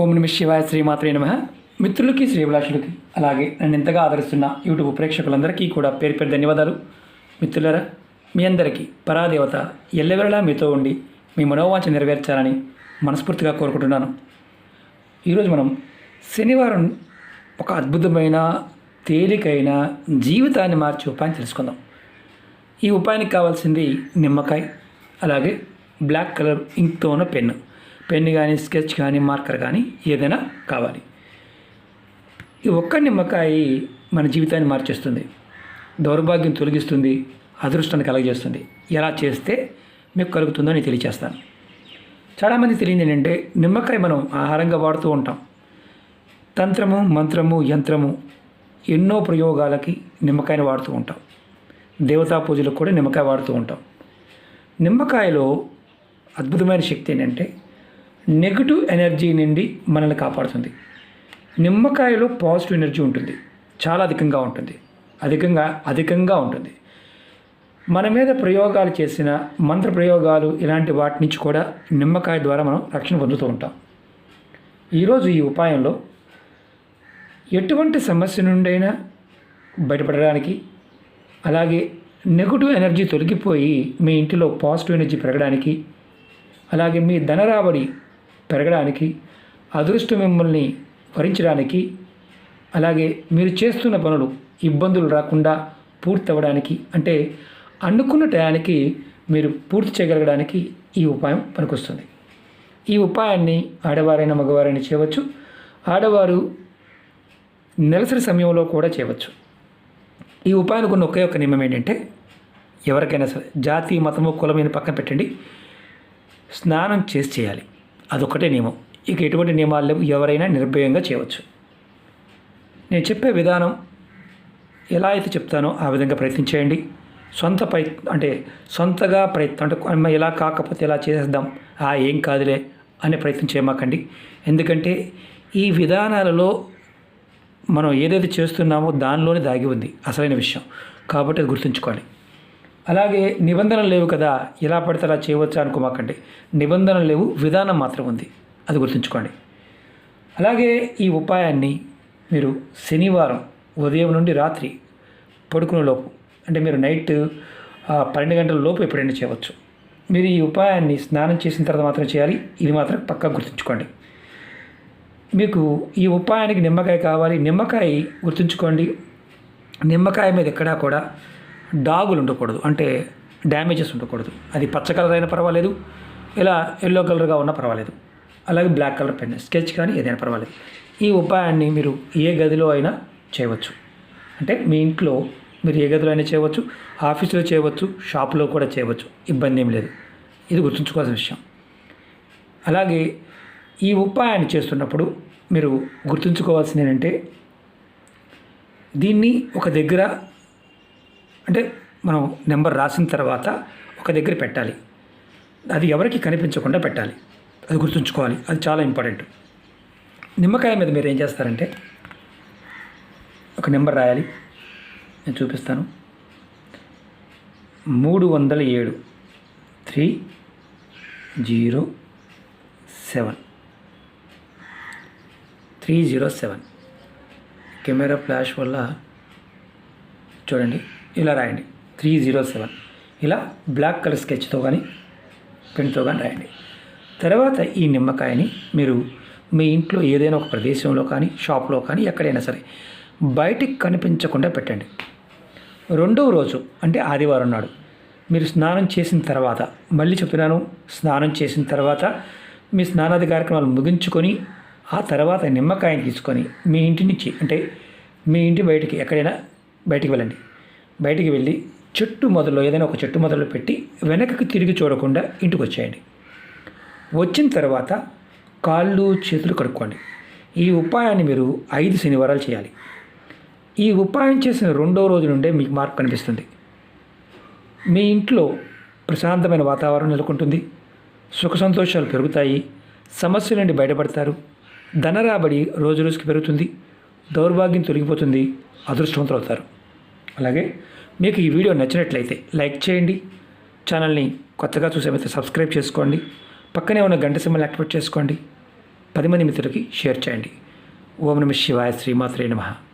ఓం నమ శివాయ శ్రీమాత్రే నమ. మిత్రులకి శ్రీభిలాషులకి అలాగే నన్ను ఎంతగా ఆదరిస్తున్న యూట్యూబ్ ప్రేక్షకులందరికీ కూడా పేరు పేరు ధన్యవాదాలు. మిత్రులరా మీ అందరికీ పరాదేవత ఎల్లవెరలా మీతో ఉండి మీ మనోవాంఛ నెరవేర్చాలని మనస్ఫూర్తిగా కోరుకుంటున్నాను. ఈరోజు మనం శనివారం ఒక అద్భుతమైన తేలికైన జీవితాన్ని మార్చే ఉపాయం తెలుసుకుందాం. ఈ ఉపాయానికి కావాల్సింది నిమ్మకాయ అలాగే బ్లాక్ కలర్ ఇంక్తో ఉన్న పెన్ను. పెన్ కానీ స్కెచ్ కానీ మార్కర్ కానీ ఏదైనా కావాలి. ఈ ఒక్క నిమ్మకాయ మన జీవితాన్ని మార్చేస్తుంది. దౌర్భాగ్యం తొలగిస్తుంది అదృష్టాన్ని కలగజేస్తుంది. ఎలా చేస్తే మీకు కలుగుతుందో నేను తెలియచేస్తాను. చాలామంది తెలియదు ఏంటంటే నిమ్మకాయ మనం ఆహారంగా వాడుతూ ఉంటాం. తంత్రము మంత్రము యంత్రము ఎన్నో ప్రయోగాలకి నిమ్మకాయని వాడుతూ ఉంటాం. దేవతా పూజలకు కూడా నిమ్మకాయ వాడుతూ ఉంటాం. నిమ్మకాయలో అద్భుతమైన శక్తి ఏంటంటే నెగిటివ్ ఎనర్జీ నుండి మనల్ని కాపాడుతుంది. నిమ్మకాయలో పాజిటివ్ ఎనర్జీ ఉంటుంది. చాలా అధికంగా ఉంటుంది. అధికంగా అధికంగా ఉంటుంది. మన మీద ప్రయోగాలు చేసిన మంత్ర ప్రయోగాలు ఇలాంటి వాటి నుంచి కూడా నిమ్మకాయ ద్వారా మనం రక్షణ పొందుతూ ఉంటాం. ఈరోజు ఈ ఉపాయంలో ఎటువంటి సమస్య నుండైనా బయటపడడానికి అలాగే నెగటివ్ ఎనర్జీ తొలగిపోయి మీ ఇంటిలో పాజిటివ్ ఎనర్జీ పెరగడానికి అలాగే మీ ధన రాబడి పెరగడానికి అదృష్టం మిమ్మల్ని భరించడానికి అలాగే మీరు చేస్తున్న పనులు ఇబ్బందులు రాకుండా పూర్తి అవ్వడానికి అంటే అనుకున్న టయానికి మీరు పూర్తి చేయగలగడానికి ఈ ఉపాయం పనికొస్తుంది. ఈ ఉపాయాన్ని ఆడవారైనా మగవారైనా చేయవచ్చు. ఆడవారు నెలసరి సమయంలో కూడా చేయవచ్చు. ఈ ఉపాయానికి ఉన్న ఒకే ఒక నియమం ఏంటంటే ఎవరికైనా సరే జాతి మతము కులమైన పక్కన పెట్టండి. స్నానం చేసి చేయాలి. అదొక్కటే నియమం. ఇక ఎటువంటి నియమాలు లేవు. ఎవరైనా నిర్భయంగా చేయవచ్చు. నేను చెప్పే విధానం ఎలా అయితే చెప్తానో ఆ విధంగా ప్రయత్నించేయండి సొంత ప్రయత్నం అంటే సొంతగా ప్రయత్నం అంటే ఎలా కాకపోతే ఎలా చేసేద్దాం. ఆ ఏం కాదులే అనే ప్రయత్నం చేయమాకండి. ఎందుకంటే ఈ విధానాలలో మనం ఏదైతే చేస్తున్నామో దానిలోనే దాగి ఉంది. అసలైన విషయం. కాబట్టి అది గుర్తుంచుకోవాలి. అలాగే నిబంధనలు లేవు కదా ఎలా పడితే అలా చేయవచ్చా అనుకోమాకండి. నిబంధనలు లేవు విధానం మాత్రం ఉంది. అది గుర్తుంచుకోండి. అలాగే ఈ ఉపాయాన్ని మీరు శనివారం ఉదయం నుండి రాత్రి పడుకునే లోపు అంటే మీరు నైట్ పన్నెండు గంటల లోపు ఎప్పుడైనా చేయవచ్చు. మీరు ఈ ఉపాయాన్ని స్నానం చేసిన తర్వాత మాత్రం చేయాలి. ఇది మాత్రం పక్కా గుర్తుంచుకోండి. మీకు ఈ ఉపాయానికి నిమ్మకాయ కావాలి. నిమ్మకాయ గుర్తుంచుకోండి. నిమ్మకాయ మీద ఎక్కడా కూడా డాగులు ఉండకూడదు. అంటే డ్యామేజెస్ ఉండకూడదు. అది పచ్చ కలర్ అయినా పర్వాలేదు ఇలా ఎల్లో కలర్గా ఉన్నా పర్వాలేదు. అలాగే బ్లాక్ కలర్ పెన్ స్కెచ్ కానీ ఏదైనా పర్వాలేదు. ఈ ఉపాయాన్ని మీరు ఏ గదిలో అయినా చేయవచ్చు. అంటే మీ ఇంట్లో మీరు ఏ గదిలో అయినా చేయవచ్చు ఆఫీసులో చేయవచ్చు షాపులో కూడా చేయవచ్చు. ఇబ్బంది ఏం లేదు. ఇది గుర్తుంచుకోవాల్సిన విషయం. అలాగే ఈ ఉపాయాన్ని చేస్తున్నప్పుడు మీరు గుర్తుంచుకోవాల్సింది ఏంటంటే దీన్ని ఒక దగ్గర అంటే మనం నెంబర్ రాసిన తర్వాత ఒక దగ్గర పెట్టాలి. అది ఎవరికి కనిపించకుండా పెట్టాలి. అది గుర్తుంచుకోవాలి. అది చాలా ఇంపార్టెంట్. నిమ్మకాయ మీద మీరు ఏం చేస్తారంటే ఒక నెంబర్ రాయాలి. నేను చూపిస్తాను. మూడు వందల ఏడు three zero seven. Three zero seven. Camera flash వల్ల చూడండి. ఇలా రాయండి. Three zero seven. ఇలా బ్లాక్ కలర్ స్కెచ్తో కానీ పెన్తో కానీ రాయండి. తర్వాత ఈ నిమ్మకాయని మీరు మీ ఇంట్లో ఏదైనా ఒక ప్రదేశంలో కానీ షాప్లో కానీ ఎక్కడైనా సరే బయటికి కనిపించకుండా పెట్టండి. రెండవ రోజు అంటే ఆదివారం నాడు మీరు స్నానం చేసిన తర్వాత మళ్ళీ చెప్తున్నాను స్నానం చేసిన తర్వాత మీ స్నానాది కార్యక్రమాలు ముగించుకొని ఆ తర్వాత నిమ్మకాయని తీసుకొని మీ ఇంటి నుంచి అంటే మీ ఇంటి బయటికి ఎక్కడైనా బయటికి వెళ్ళండి. బయటికి వెళ్ళి చెట్టు మొదలు ఏదైనా ఒక చెట్టు మొదలు పెట్టి వెనకకు తిరిగి చూడకుండా ఇంటికి వచ్చేయండి వచ్చిన తర్వాత కాళ్ళు చేతులు కడుక్కోండి. ఈ ఉపాయాన్ని మీరు ఐదు శనివారాలు చేయాలి. ఈ ఉపాయం చేసిన రెండో రోజు నుండే మీకు మార్పు కనిపిస్తుంది. మీ ఇంట్లో ప్రశాంతమైన వాతావరణం నెలకొంటుంది. సుఖ సంతోషాలు పెరుగుతాయి. సమస్యల నుండి బయటపడతారు. ధన రాబడి రోజు రోజుకి పెరుగుతుంది. దౌర్భాగ్యం తొలగిపోతుంది. అదృష్టవంతులు అవుతారు అలాగే మీకు ఈ వీడియో నచ్చినట్లయితే లైక్ చేయండి. ఛానల్ని కొత్తగా చూసేమైతే సబ్స్క్రైబ్ చేసుకోండి. పక్కనే ఉన్న గంట సింబల్ యాక్టివేట్ చేసుకోండి. పది మంది మిత్రులకి షేర్ చేయండి. ఓం నమ శివాయ శ్రీమాత్రే నమః.